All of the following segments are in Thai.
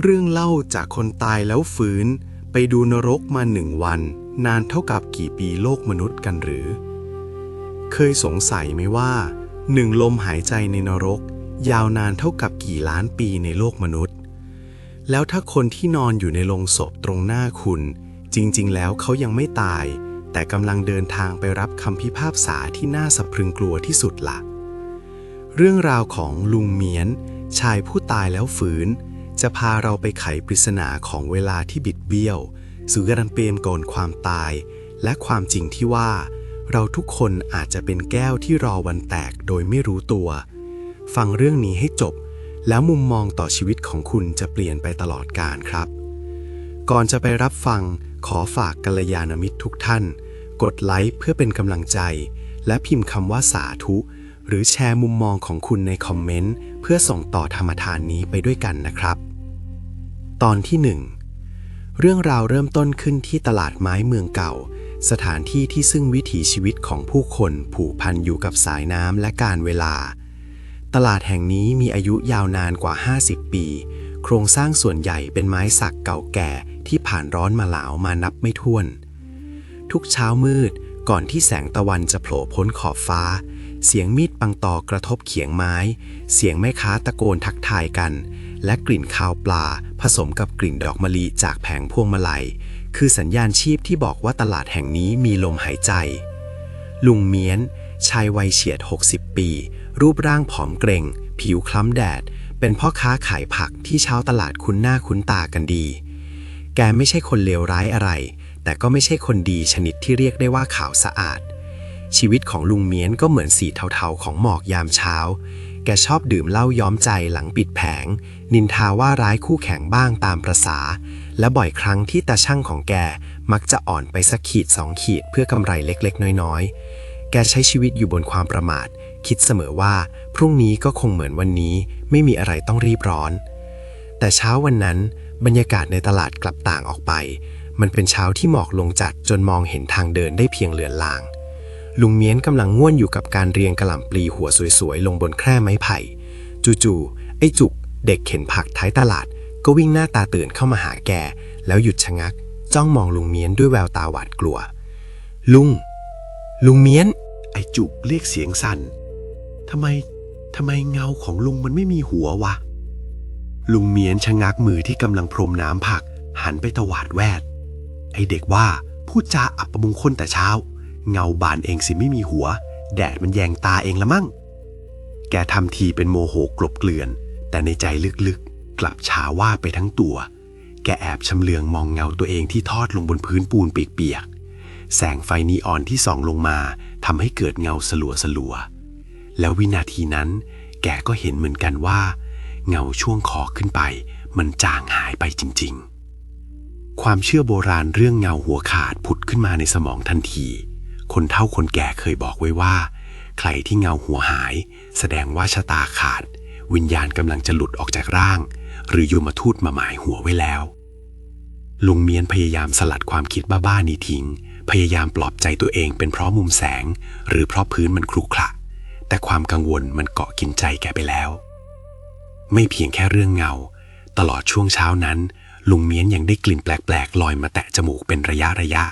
เรื่องเล่าจากคนตายแล้วฟื้น ไปดูนรกมาหนึ่งวัน นานเท่ากับกี่ปีโลกมนุษย์กันหรือ เคยสงสัยไหมว่าหนึ่งลมหายใจในนรก ยาวนานเท่ากับกี่ล้านปีในโลกมนุษย์ แล้วถ้าคนที่นอนอยู่ในโลงศพตรงหน้าคุณ จริงๆ แล้วเขายังไม่ตาย แต่กำลังเดินทางไปรับคำพิพากษาที่น่าสะพรึงกลัวที่สุดละ่ะ เรื่องราวของลุงเมียน ชายผู้ตายแล้วฝืน จะพาเราไปไขปริศนาของเวลาที่บิดเบี้ยวสู่การเปรมโกนความตาย และความจริงที่ว่า เราทุกคนอาจจะเป็นแก้วที่รอวันแตกโดยไม่รู้ตัว ฟังเรื่องนี้ให้จบ แล้วมุมมองต่อชีวิตของคุณจะเปลี่ยนไปตลอดกาลครับ ก่อนจะไปรับฟังขอฝากกัลยาณมิตรทุกท่าน กดไลค์เพื่อเป็นกำลังใจ และพิมพ์คำว่าสาธุ หรือแชร์มุมมองของคุณในคอมเมนต์เพื่อส่งต่อธรรมทานนี้ไปด้วยกันนะครับ ตอนที่1เรื่องราวเริ่มต้นขึ้นที่ตลาดไม้เมืองเก่า สถานที่ที่ซึ่งวิถีชีวิตของผู้คนผูกพันอยู่กับสายน้ำและการเวลา ตลาดแห่งนี้มีอายุยาวนานกว่า 50 ปี โครงสร้างส่วนใหญ่เป็นไม้สักเก่าแก่ที่ผ่านร้อนมาหลาวมานับไม่ถ้วน ทุกเช้ามืดก่อนที่แสงตะวันจะโผล่พ้นขอบฟ้า เสียงมีดปังตอกระทบเขียงไม้ เสียงแม่ค้าตะโกนทักทายกัน และกลิ่นคาวปลา ผสมกับกลิ่นดอกมะลิจากแผงพวงมาลัย คือสัญญาณชีพที่บอกว่าตลาดแห่งนี้มีลมหายใจ ลุงเมียน ชายวัยเฉียด 60 ปี รูปร่างผอมเกรงผิวคล้ำแดด เป็นพ่อค้าขายผักที่ชาวตลาดคุ้นหน้าคุ้นตากันดี แกไม่ใช่คนเลวร้ายอะไร แต่ก็ไม่ใช่คนดีชนิดที่เรียกได้ว่าขาวสะอาด ชีวิตของลุงเมียนก็เหมือนสีเทาๆของหมอกยามเช้า แกชอบดื่มเหล้าย้อมใจหลังปิดแผง นินทาว่าร้ายคู่แข่งบ้างตามประษา และบ่อยครั้งที่ตาช่างของแกมักจะอ่อนไปสักขีดสองขีดเพื่อกำไรเล็กๆ น้อยๆ แกใช้ชีวิตอยู่บนความประมาท คิดเสมอว่าพรุ่งนี้ก็คงเหมือนวันนี้ ไม่มีอะไรต้องรีบร้อน แต่เช้าวันนั้นบรรยากาศในตลาดกลับต่างออกไป มันเป็นเช้าที่หมอกลงจัดจนมองเห็นทางเดินได้เพียงเลือนลาง ลุงเมียนกำลังง่วนอยู่กับการเรียงกระหล่ำปลีหัวสวยๆ ลงบนแคร่ไม้ไผ่ จู่ๆไอ้จุกเด็กเข็นผักท้ายตลาด ก็วิ่งหน้าตาตื่นเข้ามาหาแก แล้วหยุดชะงัก จ้องมองลุงเมียนด้วยแววตาหวาดกลัว ลุง ลุงเมียน ไอจุกเรียกเสียงสั่นทำไมทำไมเงาของลุงมันไม่มีหัววะ ลุงเมียนชะงักมือที่กำลังพรมน้ำผัก หันไปตวาดแวด ไอเด็กว่าพูดจาอับประมงคลแต่เช้า เงาบานเองสิไม่มีหัว แดดมันแยงตาเองละมั่ง แกทำทีเป็นโมโหกลบเกลื่อน แต่ในใจลึกๆ กลับชาว่าไปทั้งตัว แกแอบชำเลืองมองเงาตัวเองที่ทอดลงบนพื้นปูนเปียกๆ แสงไฟนีออนที่ส่องลงมาทำให้เกิดเงาสลัวสลัวๆแล้ววินาทีนั้น แกก็เห็นเหมือนกันว่า เงาช่วงคอขึ้นไป มันจางหายไปจริง ๆ ความเชื่อโบราณเรื่องเงาหัวขาดผุดขึ้นมาในสมองทันที คนเฒ่าคนแก่เคยบอกไว้ว่า ใครที่เงาหัวหาย แสดงว่าชะตาขาด วิญญาณกำลังจะหลุดออกจากร่าง หรือโยมทูตมาหมายหัวไว้แล้วลุงเมียนพยายามสลัดความคิดบ้าๆนี้ทิ้ง พยายามปลอบใจตัวเองเป็นเพราะมุมแสง หรือเพราะพื้นมันครุขระแต่ความกังวลมันเกาะกินใจแกไปแล้ว ไม่เพียงแค่เรื่องเงา ตลอดช่วงเช้านั้น ลุงเมียนยังได้กลิ่นแปลกๆลอยมาแตะจมูกเป็นระยะระยะ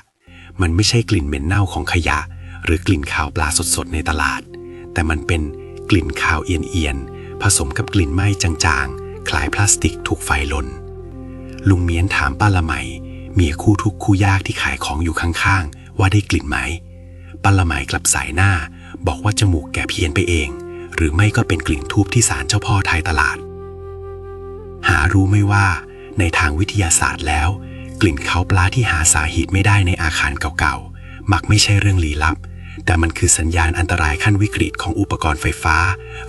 มันไม่ใช่กลิ่นเหม็นเน่าของขยะ หรือกลิ่นคาวปลาสดๆในตลาด แต่มันเป็นกลิ่นคาวเอียนๆผสมกับกลิ่นไหม้จางๆ คล้ายพลาสติกถูกไฟลน ลุงเมียนถามป้าละไมเมียคู่ทุกคู่ยากที่ขายของอยู่ข้างๆ ว่าได้กลิ่นไหมป้าละไมกลับสายหน้า บอกว่าจมูกแกเพี้ยนไปเอง หรือไม่ก็เป็นกลิ่นทูบที่ศาลเจ้าพ่อไทยตลาด หารู้ไม่ว่าในทางวิทยาศาสตร์แล้ว กลิ่นเขาปลาที่หาสาเหตุไม่ได้ในอาคารเก่าๆ มักไม่ใช่เรื่องลี้ลับ แต่มันคือสัญญาณอันตรายขั้นวิกฤตของอุปกรณ์ไฟฟ้า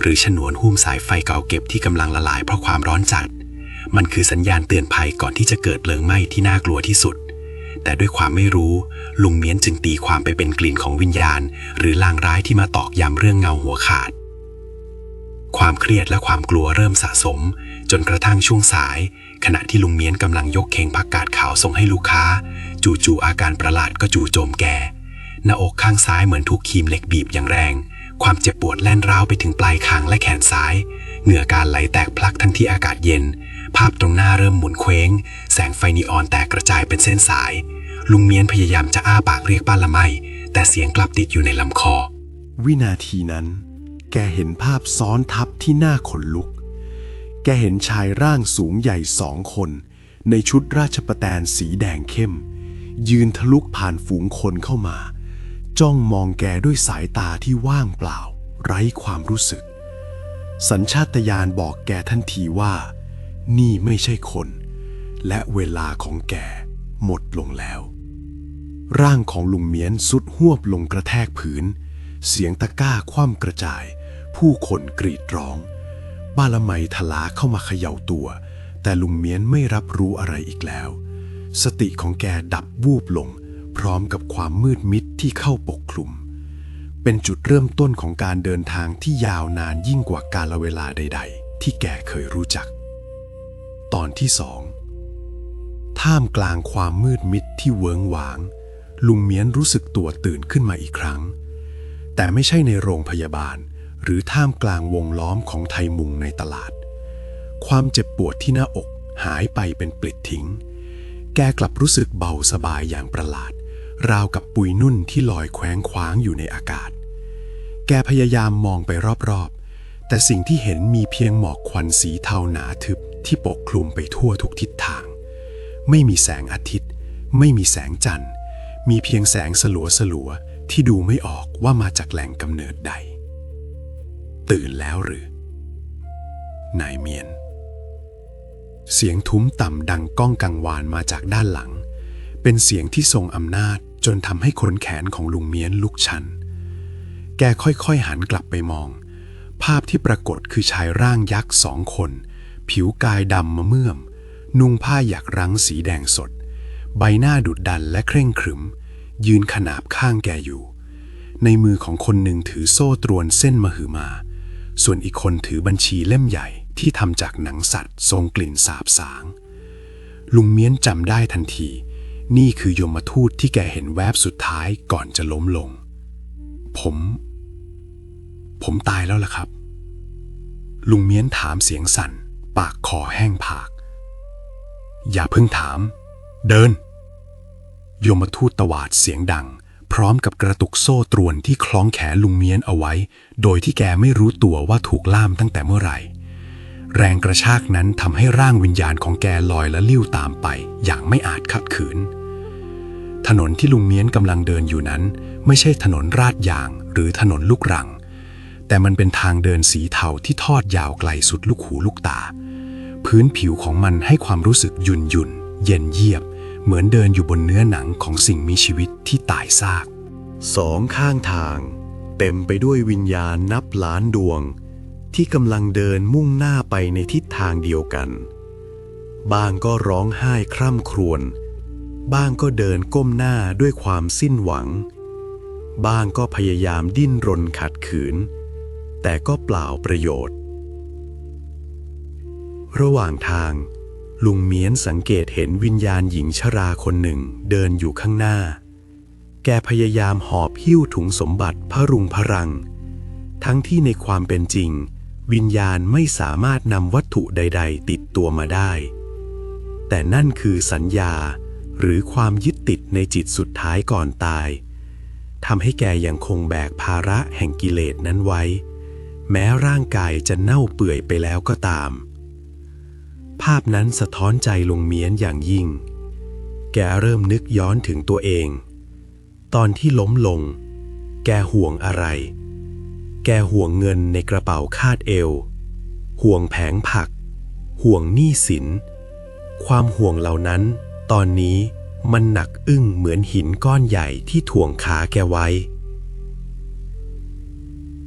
หรือฉนวนหุ้มสายไฟเก่าเก็บที่กำลังละลายเพราะความร้อนจัด มันคือสัญญาณเตือนภัยก่อนที่จะเกิดเพลิงไหม้ที่น่ากลัวที่สุด แต่ด้วยความไม่รู้ ลุงเมียนจึงตีความไปเป็นกลิ่นของวิญญาณ หรือลางร้ายที่มาตอกย้ำเรื่องเงาหัวขาดความเครียดและความกลัวเริ่มสะสม จนกระทั่งช่วงสาย ขณะที่ลุงเมียนกำลังยกเข่งผักกาดขาวส่งให้ลูกค้า จู่ๆอาการประหลาดก็จู่โจมแก หน้าอกข้างซ้ายเหมือนถูกครีมเหล็กบีบอย่างแรง ความเจ็บปวดแล่นร้าวไปถึงปลายคางและแขนซ้าย เหงื่อการไหลแตกพลักทั้งที่อากาศเย็น ภาพตรงหน้าเริ่มหมุนเคว้ง แสงไฟนีออนแตกกระจายเป็นเส้นสาย ลุงเมียนพยายามจะอ้าปากเรียกป้าละไม แต่เสียงกลับติดอยู่ในลำคอ วินาทีนั้น แกเห็นภาพซ้อนทับที่หน้าขนลุก แกเห็นชายร่างสูงใหญ่สองคน ในชุดราชประแตนสีแดงเข้ม ยืนทะลุผ่านฝูงคนเข้ามา จ้องมองแกด้วยสายตาที่ว่างเปล่า ไร้ความรู้สึก สัญชาตญาณบอกแกทันทีว่า นี่ไม่ใช่คน และเวลาของแกหมดลงแล้ว ร่างของลุงเมียนสุดหวบลงกระแทกผืนเสียงตะก้าคว่ำกระจาย ผู้คนกรีดร้อง บ้าละไมทลาเข้ามาเขย่าตัว แต่ลุงเมียนไม่รับรู้อะไรอีกแล้ว สติของแกดับวูบลง พร้อมกับความมืดมิดที่เข้าปกคลุม เป็นจุดเริ่มต้นของการเดินทางที่ยาวนานยิ่งกว่ากาลเวลาใด ๆ ที่แกเคยรู้จัก ตอนที่สองท่ามกลางความมืดมิดที่เวิงหวาง ลุงเมียนรู้สึกตัวตื่นขึ้นมาอีกครั้ง แต่ไม่ใช่ในโรงพยาบาล หรือท่ามกลางวงล้อมของไทยมุงในตลาด ความเจ็บปวดที่หน้าอกหายไปเป็นปลิดทิ้ง แกกลับรู้สึกเบาสบายอย่างประหลาด ราวกับปุยนุ่นที่ลอยแคว้งคว้างอยู่ในอากาศ แกพยายามมองไปรอบๆ แต่สิ่งที่เห็นมีเพียงหมอกควันสีเทาหนาทึบที่ปกคลุมไปทั่วทุกทิศทาง ไม่มีแสงอาทิตย์ ไม่มีแสงจันทร์ มีเพียงแสงสลัวสลัวๆที่ดูไม่ออกว่ามาจากแหล่งกำเนิดใด ตื่นแล้วหรือ นายเมียน เสียงทุ้มต่ำดังก้องกังวานมาจากด้านหลัง เป็นเสียงที่ทรงอำนาจจนทำให้ขนแขนของลุงเมียนลุกชัน แกค่อยๆหันกลับไปมอง ภาพที่ปรากฏคือชายร่างยักษ์สองคน ผิวกายดำมะเมื่อม นุ่งผ้าหยักรั้งสีแดงสด ใบหน้าดุดดันและเคร่งขรึม ยืนขนาบข้างแกอยู่ ในมือของคนหนึ่งถือโซ่ตรวนเส้นมหึมา ส่วนอีกคนถือบัญชีเล่มใหญ่ที่ทำจากหนังสัตว์ทรงกลิ่นสาบสาง ลุงเมียนจำได้ทันที นี่คือยมทูตที่แกเห็นแวบสุดท้ายก่อนจะล้มลง ผม ผมตายแล้วล่ะครับ ลุงเมียนถามเสียงสั่น ปากคอแห้งผาก อย่าเพิ่งถาม เดิน ยมทูตตวาดเสียงดัง พร้อมกับกระตุกโซ่ตรวนที่คล้องแขนลุงเมียนเอาไว้ โดยที่แกไม่รู้ตัวว่าถูกล่ามตั้งแต่เมื่อไหร่ แรงกระชากนั้นทำให้ร่างวิญญาณของแกลอยและลิ้วตามไป อย่างไม่อาจขัดขืน ถนนที่ลุงเมียนกำลังเดินอยู่นั้น ไม่ใช่ถนนราดยางหรือถนนลูกรัง แต่มันเป็นทางเดินสีเทาที่ทอดยาวไกลสุดลูกหูลูกตา พื้นผิวของมันให้ความรู้สึกหยุ่นหยุ่นเย็นเยียบ เหมือนเดินอยู่บนเนื้อหนังของสิ่งมีชีวิตที่ตายซาก สองข้างทาง เต็มไปด้วยวิญญาณนับล้านดวง ที่กำลังเดินมุ่งหน้าไปในทิศทางเดียวกัน บางก็ร้องไห้คร่ำครวญบางก็เดินก้มหน้าด้วยความสิ้นหวัง บางก็พยายามดิ้นรนขัดขืน แต่ก็เปล่าประโยชน์ ระหว่างทาง ลุงเมียนสังเกตเห็นวิญญาณหญิงชราคนหนึ่งเดินอยู่ข้างหน้า แกพยายามหอบหิ้วถุงสมบัติพระรุงพรัง ทั้งที่ในความเป็นจริง วิญญาณไม่สามารถนำวัตถุใด ๆ ติดตัวมาได้ แต่นั่นคือสัญญาหรือความยึดติดในจิตสุดท้ายก่อนตายทำให้แกยังคงแบกภาระแห่งกิเลสนั้นไว้ แม้ร่างกายจะเน่าเปื่อยไปแล้วก็ตาม ภาพนั้นสะท้อนใจลุงเมียนอย่างยิ่ง แกเริ่มนึกย้อนถึงตัวเอง ตอนที่ล้มลง แกห่วงอะไร แกห่วงเงินในกระเป๋าคาดเอว ห่วงแผงผัก ห่วงหนี้สิน ความห่วงเหล่านั้น ตอนนี้มันหนักอึ้งเหมือนหินก้อนใหญ่ที่ถ่วงขาแกไว้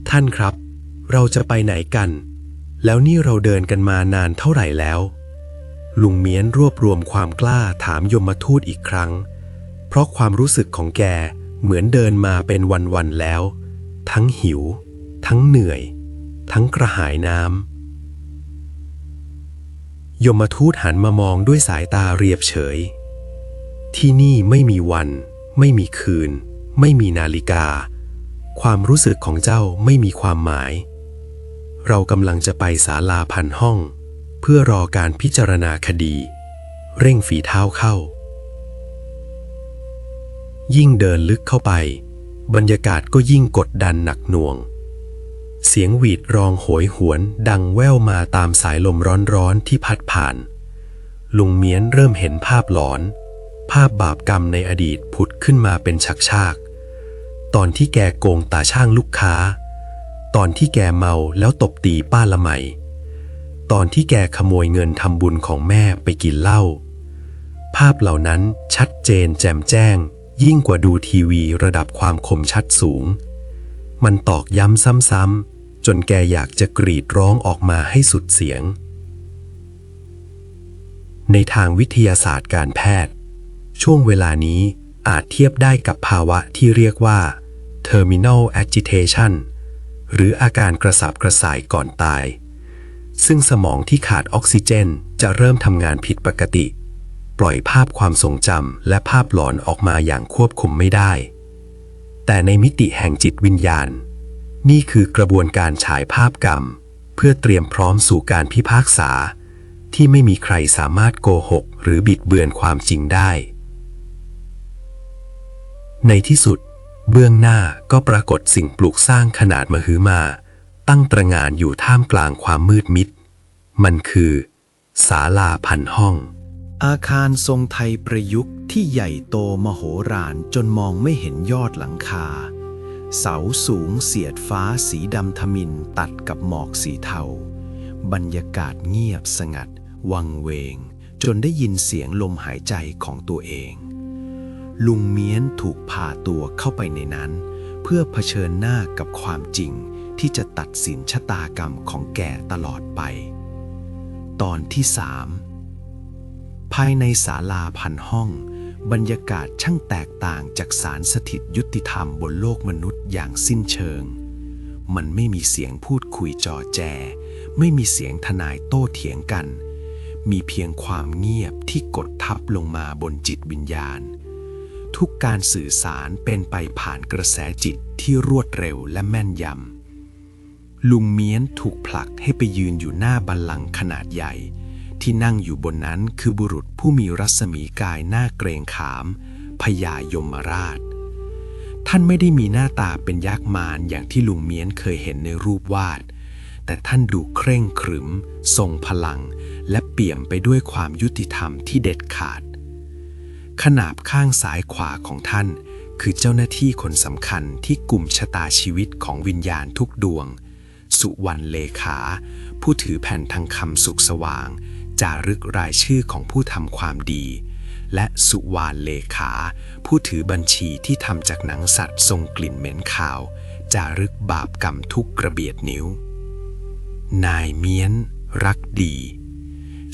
ท่านครับ เราจะไปไหนกัน แล้วนี่เราเดินกันมานานเท่าไหร่แล้ว ลุงเมียนรวบรวมความกล้าถามยมทูตอีกครั้ง เพราะความรู้สึกของแกเหมือนเดินมาเป็นวันๆแล้ว ทั้งหิว ทั้งเหนื่อย ทั้งกระหายน้ำยมทูตหันมามองด้วยสายตาเรียบเฉย ที่นี่ไม่มีวัน ไม่มีคืน ไม่มีนาฬิกา ความรู้สึกของเจ้าไม่มีความหมาย เรากำลังจะไปศาลาพันห้อง เพื่อรอการพิจารณาคดี เร่งฝีเท้าเข้า ยิ่งเดินลึกเข้าไป บรรยากาศก็ยิ่งกดดันหนักหน่วง เสียงหวีดร้องโหยหวนดังแว่วมาตามสายลมร้อนๆที่พัดผ่าน ลุงเมียนเริ่มเห็นภาพหลอน ภาพบาปกรรมในอดีตผุดขึ้นมาเป็นฉากๆตอนที่แกโกงตาช่างลูกค้า ตอนที่แกเมาแล้วตบตีป้าละไมตอนที่แกขโมยเงินทำบุญของแม่ไปกินเหล้า ภาพเหล่านั้นชัดเจนแจ่มแจ้ง ยิ่งกว่าดูทีวีระดับความคมชัดสูง มันตอกย้ำซ้ำๆ จนแกอยากจะกรีดร้องออกมาให้สุดเสียง ในทางวิทยาศาสตร์การแพทย์ ช่วงเวลานี้อาจเทียบได้กับภาวะที่เรียกว่า terminal agitation หรืออาการกระสับกระส่ายก่อนตาย ซึ่งสมองที่ขาดออกซิเจนจะเริ่มทำงานผิดปกติ ปล่อยภาพความทรงจำและภาพหลอนออกมาอย่างควบคุมไม่ได้ แต่ในมิติแห่งจิตวิญญาณ นี่คือกระบวนการฉายภาพกรรม เพื่อเตรียมพร้อมสู่การพิพากษา ที่ไม่มีใครสามารถโกหก หรือบิดเบือนความจริงได้ ในที่สุด เบื้องหน้าก็ปรากฏสิ่งปลูกสร้างขนาดมหึมา ตั้งตระงานอยู่ท่ามกลางความมืดมิด มันคือศาลาพันห้อง อาคารทรงไทยประยุกต์ที่ใหญ่โตมโหฬารจนมองไม่เห็นยอดหลังคา เสาสูงเสียดฟ้าสีดำทมินตัดกับหมอกสีเทา บรรยากาศเงียบสงัด วังเวง จนได้ยินเสียงลมหายใจของตัวเอง ลุงเมียนถูกพาตัวเข้าไปในนั้น เพื่อเผชิญหน้ากับความจริงที่จะตัดสินชะตากรรมของแกตลอดไป ตอนที่สามภายในศาลาพันห้อง บรรยากาศช่างแตกต่างจากสารสถิตยุติธรรมบนโลกมนุษย์อย่างสิ้นเชิง มันไม่มีเสียงพูดคุยจอแจ ไม่มีเสียงทนายโต้เถียงกัน มีเพียงความเงียบที่กดทับลงมาบนจิตวิญญาณ ทุกการสื่อสารเป็นไปผ่านกระแสจิตที่รวดเร็วและแม่นยำ ลุงเมียนถูกผลักให้ไปยืนอยู่หน้าบัลลังก์ขนาดใหญ่ ที่นั่งอยู่บนนั้นคือบุรุษผู้มีรัศมีกายหน้าเกรงขามพญายมราช ท่านไม่ได้มีหน้าตาเป็นยักษ์มารอย่างที่ลุงเมียนเคยเห็นในรูปวาด แต่ท่านดูเคร่งขรึม ทรงพลัง และเปี่ยมไปด้วยความยุติธรรมที่เด็ดขาด ขนาบข้างซ้ายขวาของท่าน คือเจ้าหน้าที่คนสำคัญที่กลุ่มชะตาชีวิตของวิญญาณทุกดวง สุวรรณเลขา ผู้ถือแผ่นทางคำสุขสว่าง จารึกรายชื่อของผู้ทำความดี และสุวรรณเลขา ผู้ถือบัญชีที่ทำจากหนังสัตว์ทรงกลิ่นเหม็นขาว จารึกบาปกรรมทุกกระเบียดนิ้ว นายเมียน รักดี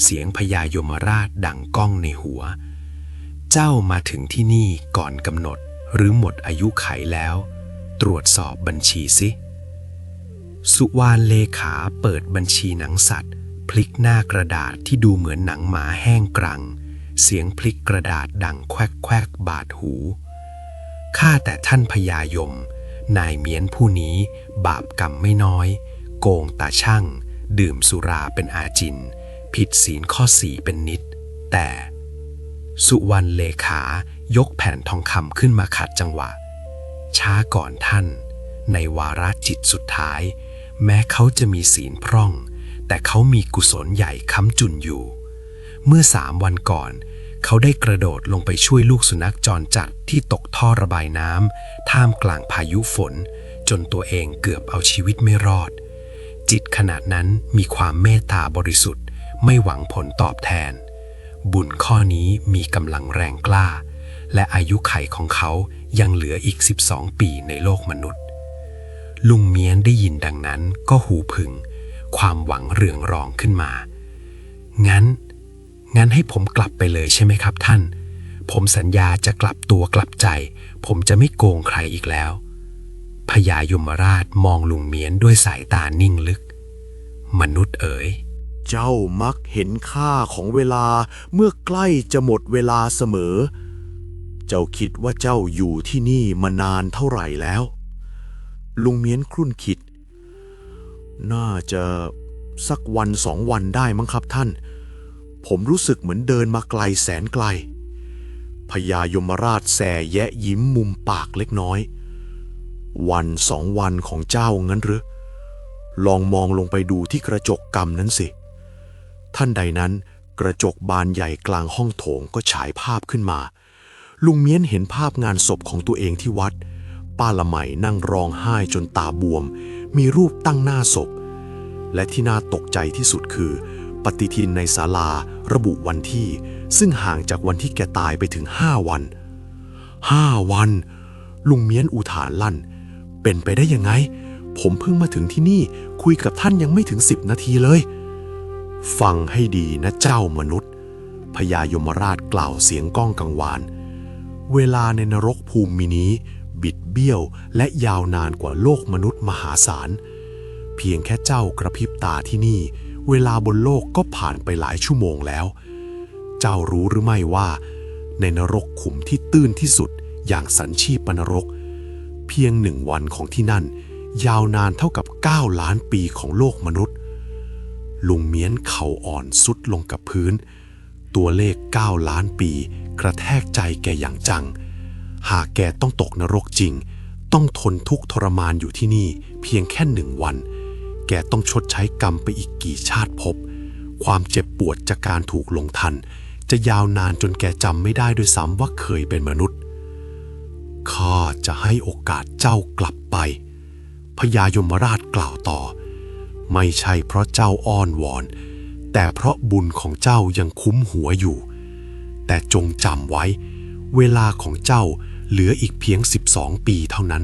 เสียงพญายมราชดังก้องในหัว เจ้ามาถึงที่นี่ก่อนกำหนดหรือหมดอายุไขแล้ว ตรวจสอบบัญชีสิ สุวรรณเลขาเปิดบัญชีหนังสัตว์ พลิกหน้ากระดาษที่ดูเหมือนหนังหมาแห้งกรัง เสียงพลิกกระดาษดังแควกแควกบาดหู ข้าแต่ท่านพญายม นายเมียนผู้นี้บาปกรรมไม่น้อย โกงตาช่าง ดื่มสุราเป็นอาจิน ผิดศีลข้อสี่เป็นนิด แต่ สุวรรณเลขายกแผ่นทองคำขึ้นมาขัดจังหวะ ช้าก่อนท่าน ในวาระจิตสุดท้าย แม้เขาจะมีศีลพร่อง แต่เขามีกุศลใหญ่ค้ำจุนอยู่ เมื่อสามวันก่อน เขาได้กระโดดลงไปช่วยลูกสุนัขจรจัดที่ตกท่อระบายน้ำท่ามกลางพายุฝน จนตัวเองเกือบเอาชีวิตไม่รอด จิตขนาดนั้นมีความเมตตาบริสุทธิ์ ไม่หวังผลตอบแทน บุญข้อนี้มีกำลังแรงกล้า และอายุไขของเขายังเหลืออีก 12 ปีในโลกมนุษย์ ลุงเมียนได้ยินดังนั้นก็หูผึ่งความหวังเรืองรองขึ้นมา งั้น งั้นให้ผมกลับไปเลยใช่ไหมครับท่าน ผมสัญญาจะกลับตัวกลับใจ ผมจะไม่โกงใครอีกแล้วพญายมราชมองลุงเมียนด้วยสายตานิ่งลึก มนุษย์เอ๋ย เจ้ามักเห็นค่าของเวลาเมื่อใกล้จะหมดเวลาเสมอ เจ้าคิดว่าเจ้าอยู่ที่นี่มานานเท่าไหร่แล้ว ลุงเมียนครุ่นคิด น่าจะสักวันสองวันได้มั้งครับท่าน ผมรู้สึกเหมือนเดินมาไกลแสนไกลพญายมราชแส่แยะยิ้มมุมปากเล็กน้อย วันสองวันของเจ้างั้นหรือ ลองมองลงไปดูที่กระจกกรรมนั้นสิ ท่านใดนั้นกระจกบานใหญ่กลางห้องโถงก็ฉายภาพขึ้นมา ลุงเมียนเห็นภาพงานศพของตัวเองที่วัด ป้าละไหมนั่งร้องไห้จนตาบวม มีรูปตั้งหน้าศพ และที่น่าตกใจที่สุดคือ ปฏิทินในศาลาระบุวันที่ ซึ่งห่างจากวันที่แกตายไปถึงห้าวันห้าวัน ลุงเมียนอุทานลั่น เป็นไปได้ยังไง ผมเพิ่งมาถึงที่นี่คุยกับท่านยังไม่ถึงสิบนาทีเลย ฟังให้ดีนะเจ้ามนุษย์ พญายมราชกล่าวเสียงก้องกังวาน เวลาในนรกภูมินี้ บิดเบี้ยวและยาวนานกว่าโลกมนุษย์มหาศาล เพียงแค่เจ้ากระพริบตาที่นี่ เวลาบนโลกก็ผ่านไปหลายชั่วโมงแล้ว เจ้ารู้หรือไม่ว่า ในนรกขุมที่ตื้นที่สุดอย่างสันชีปนรก เพียงหนึ่งวันของที่นั่น ยาวนานเท่ากับ 9 ล้านปีของโลกมนุษย์ ลุงเมียนเข่าอ่อนสุดลงกับพื้น ตัวเลข 9 ล้านปี กระแทกใจแกอย่างจัง หากแกต้องตกนรกจริง ต้องทนทุกข์ทรมานอยู่ที่นี่เพียงแค่หนึ่งวัน แกต้องชดใช้กรรมไปอีกกี่ชาติภพความเจ็บปวดจากการถูกลงทัน จะยาวนานจนแกจำไม่ได้ด้วยซ้ำว่าเคยเป็นมนุษย์ข้าจะให้โอกาสเจ้ากลับไปพญายมราชกล่าวต่อ ไม่ใช่เพราะเจ้าอ้อนวอน แต่เพราะบุญของเจ้ายังคุ้มหัวอยู่ แต่จงจำไว้ เวลาของเจ้าเหลืออีกเพียง 12 ปีเท่านั้น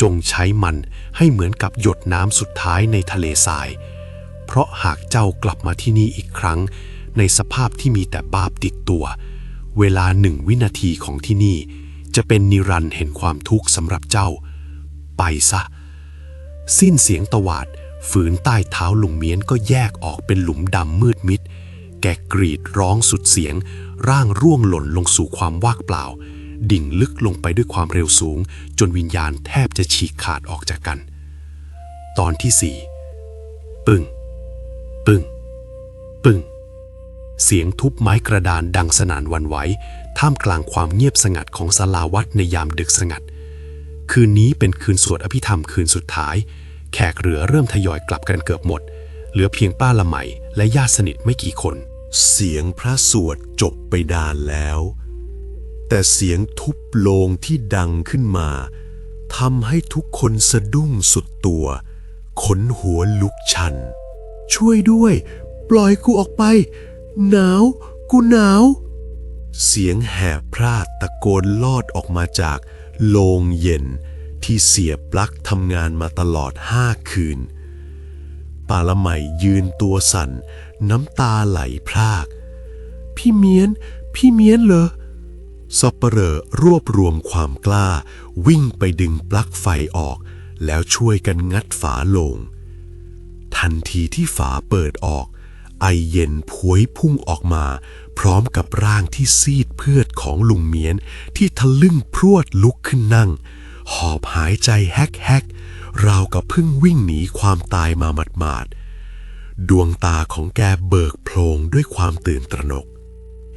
จงใช้มันให้เหมือนกับหยดน้ำสุดท้ายในทะเลทราย เพราะหากเจ้ากลับมาที่นี่อีกครั้ง ในสภาพที่มีแต่บาปติดตัว เวลาหนึ่งวินาทีของที่นี่ จะเป็นนิรันดร์แห่งความทุกข์สำหรับเจ้า ไปซะ สิ้นเสียงตวาด ฝืนใต้เท้าลุงเมียนก็แยกออกเป็นหลุมดำมืดมิด แกกรีดร้องสุดเสียง ร่างร่วงหล่นลงสู่ความว่างเปล่า ดิ่งลึกลงไปด้วยความเร็วสูง จนวิญญาณแทบจะฉีกขาดออกจากกัน ตอนที่สี่ปึ้ง ปึ้ง ปึ้ง เสียงทุบไม้กระดานดังสนานวันไหว ท่ามกลางความเงียบสงัดของศาลาวัดในยามดึกสงัด คืนนี้เป็นคืนสวดอภิธรรมคืนสุดท้าย แขกเรือเริ่มทยอยกลับกันเกือบหมด เหลือเพียงป้าละไหมและญาติสนิทไม่กี่คน เสียงพระสวดจบไปนานแล้ว แต่เสียงทุบโลงที่ดังขึ้นมาทำให้ทุกคนสะดุ้งสุดตัวขนหัวลุกชัน ช่วยด้วย ปล่อยกูออกไป หนาว กูหนาว เสียงแหบพร่าตะโกนลอดออกมาจากโลงเย็น ที่เสียบปลั๊กทำงานมาตลอดห้าคืน ปาละไหมยืนตัวสั่น น้ำตาไหลพราก พี่เมียน พี่เมียนเหรอสับเปลอรวบรวมความกล้า วิ่งไปดึงปลั๊กไฟออก แล้วช่วยกันงัดฝาลง ทันทีที่ฝาเปิดออก ไอเย็นพวยพุ่งออกมา พร้อมกับร่างที่ซีดเพือดของลุงเมียนที่ทะลึ่งพรวดลุกขึ้นนั่ง หอบหายใจแฮกแฮกๆราวกับเพิ่งวิ่งหนีความตายมาหมาดๆ ดวงตาของแกเบิกโพลงด้วยความตื่นตระหนก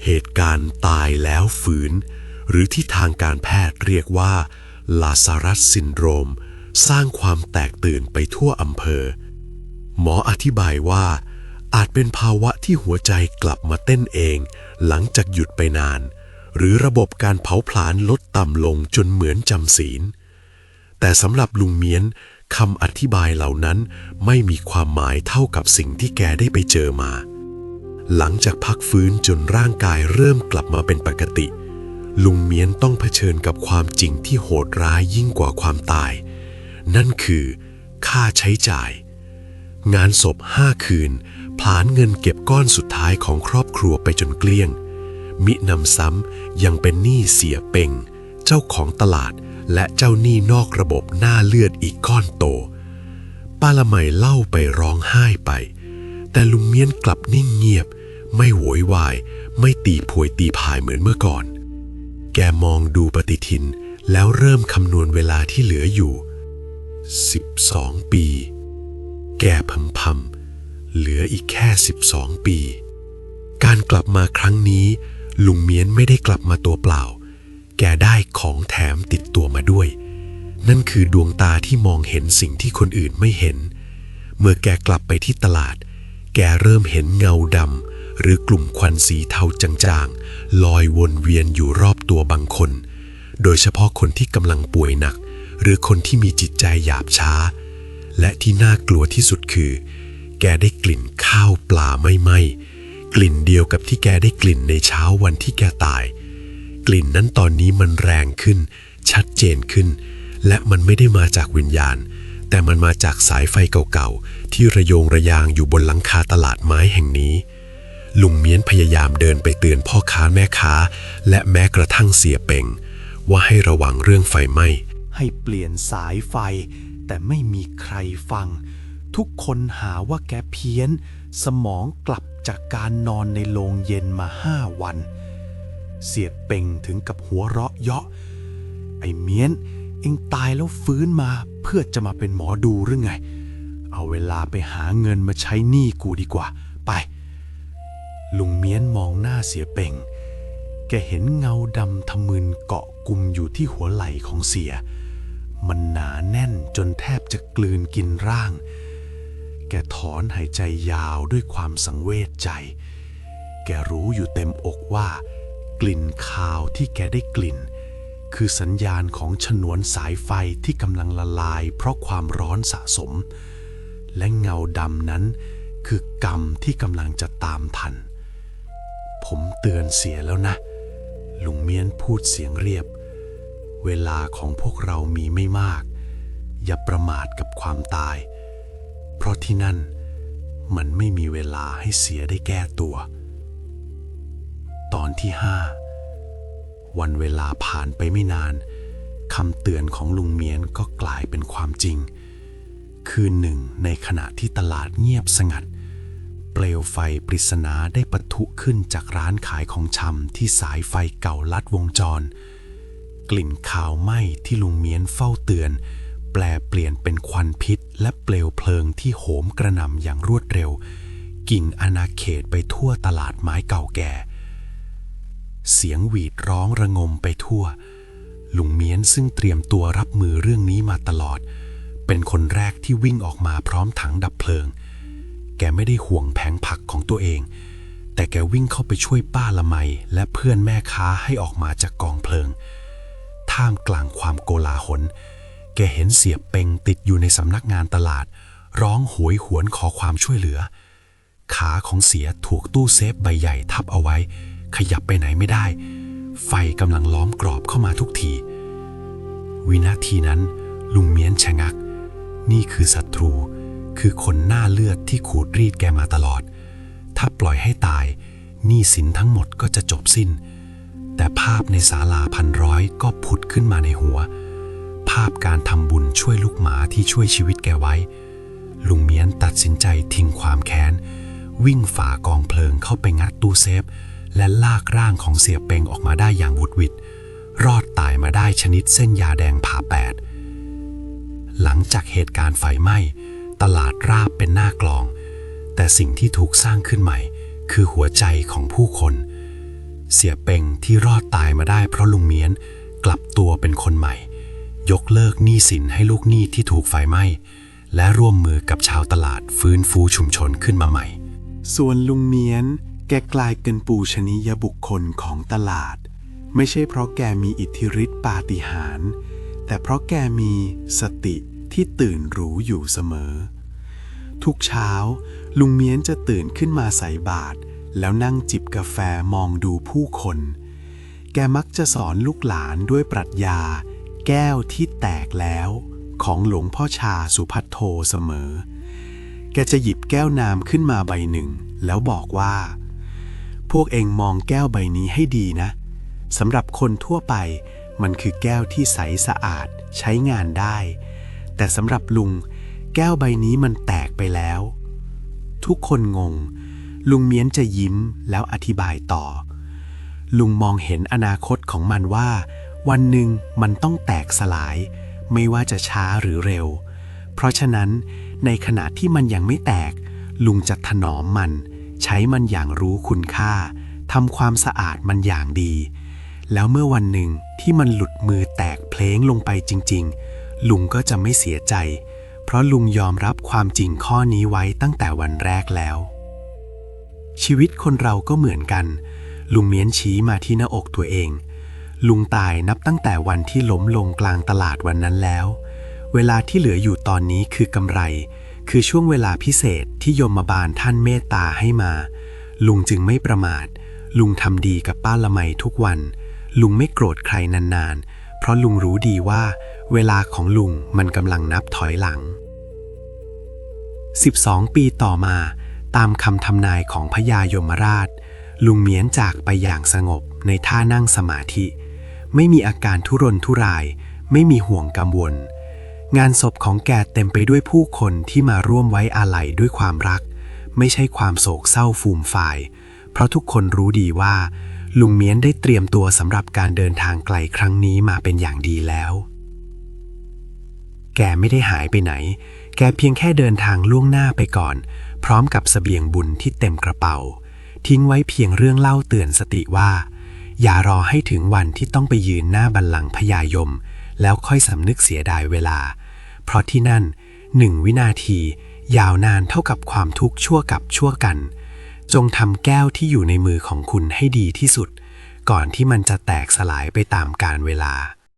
เหตุการณ์ตายแล้วฝืน หรือที่ทางการแพทย์เรียกว่าลาซารัสซินโดรม สร้างความแตกตื่นไปทั่วอำเภอ หมออธิบายว่า อาจเป็นภาวะที่หัวใจกลับมาเต้นเอง หลังจากหยุดไปนาน หรือระบบการเผาผลาญลดต่ำลงจนเหมือนจำศีล แต่สำหรับลุงเมียนคำอธิบายเหล่านั้นไม่มีความหมายเท่ากับสิ่งที่แกได้ไปเจอมา หลังจากพักฟื้นจนร่างกายเริ่มกลับมาเป็นปกติ ลุงเมียนต้องเผชิญกับความจริงที่โหดร้ายยิ่งกว่าความตาย นั่นคือ ค่าใช้จ่าย งานศพห้าคืนผลานเงินเก็บก้อนสุดท้ายของครอบครัวไปจนเกลี้ยง มินำซ้ำยังเป็นหนี้เสียเป่ง เจ้าของตลาด และเจ้าหนี้นอกระบบหน้าเลือดอีกก้อนโต ป้าละไมเล่าไปร้องไห้ไป แต่ลุงเมียนกลับนิ่งเงียบ ไม่โวยวาย ไม่ตีพวยตีพายเหมือนเมื่อก่อน แกมองดูปฏิทินแล้วเริ่มคำนวณเวลาที่เหลืออยู่ 12 ปี แกพำพำเหลืออีกแค่ 12 ปี การกลับมาครั้งนี้ ลุงเมียนไม่ได้กลับมาตัวเปล่า แกได้ของแถมติดตัวมาด้วย นั่นคือดวงตาที่มองเห็นสิ่งที่คนอื่นไม่เห็น เมื่อแกกลับไปที่ตลาด แกเริ่มเห็นเงาดำหรือกลุ่มควันสีเทาจางๆ ลอยวนเวียนอยู่รอบตัวบางคน โดยเฉพาะคนที่กำลังป่วยหนัก หรือคนที่มีจิตใจหยาบช้า และที่น่ากลัวที่สุดคือ แกได้กลิ่นข้าวปลาไม่ไหมกลิ่นเดียวกับที่แกได้กลิ่นในเช้าวันที่แกตาย กลิ่นนั้นตอนนี้มันแรงขึ้น ชัดเจนขึ้น และมันไม่ได้มาจากวิญญาณ แต่มันมาจากสายไฟเก่าๆ ที่ระโยงระยางอยู่บนหลังคาตลาดไม้แห่งนี้ ลุงเมียนพยายามเดินไปเตือนพ่อค้าแม่ค้า และแม้กระทั่งเสียเป่ง ว่าให้ระวังเรื่องไฟไหม้ให้เปลี่ยนสายไฟ แต่ไม่มีใครฟัง ทุกคนหาว่าแกเพี้ยน สมองกลับจากการนอนในโรงเย็นมาห้าวัน เสียเป่งถึงกับหัวเราะเยาะ ไอ้เมียน เองตายแล้วฟื้นมาเพื่อจะมาเป็นหมอดูหรือไง เอาเวลาไปหาเงินมาใช้หนี้กูดีกว่า ไป ลุงเมียนมองหน้าเสียเป่ง แกเห็นเงาดำทะมึนเกาะกลุ่มอยู่ที่หัวไหล่ของเสีย มันหนาแน่นจนแทบจะกลืนกินร่าง แกถอนหายใจยาวด้วยความสังเวชใจ แกรู้อยู่เต็มอกว่า กลิ่นคาวที่แกได้กลิ่น คือสัญญาณของฉนวนสายไฟที่กำลังละลาย เพราะความร้อนสะสม และเงาดำนั้น คือกรรมที่กำลังจะตามทัน ผมเตือนเสียแล้วนะ ลุงเมียนพูดเสียงเรียบ เวลาของพวกเรามีไม่มาก อย่าประมาทกับความตาย เพราะที่นั่นมันไม่มีเวลาให้เสียได้แก้ตัว ตอนที่ห้าวันเวลาผ่านไปไม่นานคำเตือนของลุงเมียนก็กลายเป็นความจริง คืนหนึ่งในขณะที่ตลาดเงียบสงัด เปลวไฟปริศนาได้ปะทุขึ้นจากร้านขายของชำที่สายไฟเก่าลัดวงจร กลิ่นขาวไหม้ที่ลุงเมียนเฝ้าเตือน แปลเปลี่ยนเป็นควันพิษ และเปลวเพลิงที่โหมกระหน่ำอย่างรวดเร็ว กิ่งอาณาเขตไปทั่วตลาดไม้เก่าแก่ เสียงหวีดร้องระงมไปทั่ว ลุงเมียนซึ่งเตรียมตัวรับมือเรื่องนี้มาตลอด เป็นคนแรกที่วิ่งออกมาพร้อมถังดับเพลิง แกไม่ได้ห่วงแผงผักของตัวเอง แต่แกวิ่งเข้าไปช่วยป้าละไมและเพื่อนแม่ค้าให้ออกมาจากกองเพลิง ท่ามกลางความโกลาหล แกเห็นเสียเปงติดอยู่ในสำนักงานตลาด ร้องโหวยหวนขอความช่วยเหลือ ขาของเสียถูกตู้เซฟใบใหญ่ทับเอาไว้ ขยับไปไหนไม่ได้ ไฟกำลังล้อมกรอบเข้ามาทุกที วินาทีนั้น ลุงเมียนชะงัก นี่คือศัตรู คือคนหน้าเลือดที่ขูดรีดแกมาตลอด ถ้าปล่อยให้ตายหนี้สินทั้งหมดก็จะจบสิ้น แต่ภาพในศาลาพันร้อยก็ผุดขึ้นมาในหัว ภาพการทำบุญช่วยลูกหมาที่ช่วยชีวิตแกไว้ ลุงเมียนตัดสินใจทิ้งความแค้น วิ่งฝ่ากองเพลิงเข้าไปงัดตู้เซฟ และลากร่างของเสียเปงออกมาได้อย่างวุดวิดรอดตายมาได้ชนิดเส้นยาแดงผ่าแปด หลังจากเหตุการณ์ไฟไหม้ ตลาดราบเป็นหน้ากลอง แต่สิ่งที่ถูกสร้างขึ้นใหม่ คือหัวใจของผู้คน เสียเปงที่รอดตายมาได้เพราะลุงเมียนกลับตัวเป็นคนใหม่ ยกเลิกหนี้สินให้ลูกหนี้ที่ถูกไฟไหม้ และร่วมมือกับชาวตลาดฟื้นฟูชุมชนขึ้นมาใหม่ ส่วนลุงเมียน แกกลายเป็นปูชนียบุคคลของตลาด ไม่ใช่เพราะแกมีอิทธิฤทธิปาฏิหาริย์แต่เพราะแกมีสติที่ตื่นรู้อยู่เสมอ ทุกเช้า ลุงเมียนจะตื่นขึ้นมาใส่บาตรแล้วนั่งจิบกาแฟมองดูผู้คน แกมักจะสอนลูกหลานด้วยปรัชญา แก้วที่แตกแล้ว ของหลวงพ่อชาสุพัทโทเสมอ แกจะหยิบแก้วน้ำขึ้นมาใบหนึ่ง แล้วบอกว่า พวกเองมองแก้วใบนี้ให้ดีนะสำหรับคนทั่วไป มันคือแก้วที่ใสสะอาดใช้งานได้ แต่สำหรับลุง แก้วใบนี้มันแตกไปแล้ว ทุกคนงง ลุงเมียนจะยิ้มแล้วอธิบายต่อ ลุงมองเห็นอนาคตของมันว่า วันหนึ่งมันต้องแตกสลาย ไม่ว่าจะช้าหรือเร็ว เพราะฉะนั้นในขณะที่มันยังไม่แตก ลุงจะถนอมมัน ใช้มันอย่างรู้คุณค่าทำความสะอาดมันอย่างดี แล้วเมื่อวันหนึ่งที่มันหลุดมือแตกเพลงลงไปจริง ๆ ลุงก็จะไม่เสียใจ เพราะลุงยอมรับความจริงข้อนี้ไว้ตั้งแต่วันแรกแล้ว ชีวิตคนเราก็เหมือนกัน ลุงเมียนชี้มาที่หน้าอกตัวเอง ลุงตายนับตั้งแต่วันที่ล้มลงกลางตลาดวันนั้นแล้ว เวลาที่เหลืออยู่ตอนนี้คือกำไร คือช่วงเวลาพิเศษที่ยมบาลท่านเมตตาให้มา ลุงจึงไม่ประมาท ลุงทำดีกับป้าละไมทุกวัน ลุงไม่โกรธใครนานๆ เพราะลุงรู้ดีว่า เวลาของลุงมันกำลังนับถอยหลัง 12 ปีต่อมา ตามคำทำนายของพญายมราช ลุงเมียนจากไปอย่างสงบในท่านั่งสมาธิ ไม่มีอาการทุรนทุราย ไม่มีห่วงกังวล งานศพของแกเต็มไปด้วยผู้คนที่มาร่วมไว้อาลัยด้วยความรัก ไม่ใช่ความโศกเศร้าฟูมฟาย เพราะทุกคนรู้ดีว่า ลุงเมียนได้เตรียมตัวสำหรับการเดินทางไกลครั้งนี้มาเป็นอย่างดีแล้ว แกไม่ได้หายไปไหน แกเพียงแค่เดินทางล่วงหน้าไปก่อน พร้อมกับเสบียงบุญที่เต็มกระเป๋า ทิ้งไว้เพียงเรื่องเล่าเตือนสติว่า อย่ารอให้ถึงวันที่ต้องไปยืนหน้าบัลลังก์พญายม แล้วค่อยสำนึกเสียดายเวลา เพราะที่นั่นหนึ่งวินาที ยาวนานเท่ากับความทุกข์ชั่วกับชั่วกัน จงทำแก้วที่อยู่ในมือของคุณให้ดีที่สุด ก่อนที่มันจะแตกสลายไปตามกาลเวลา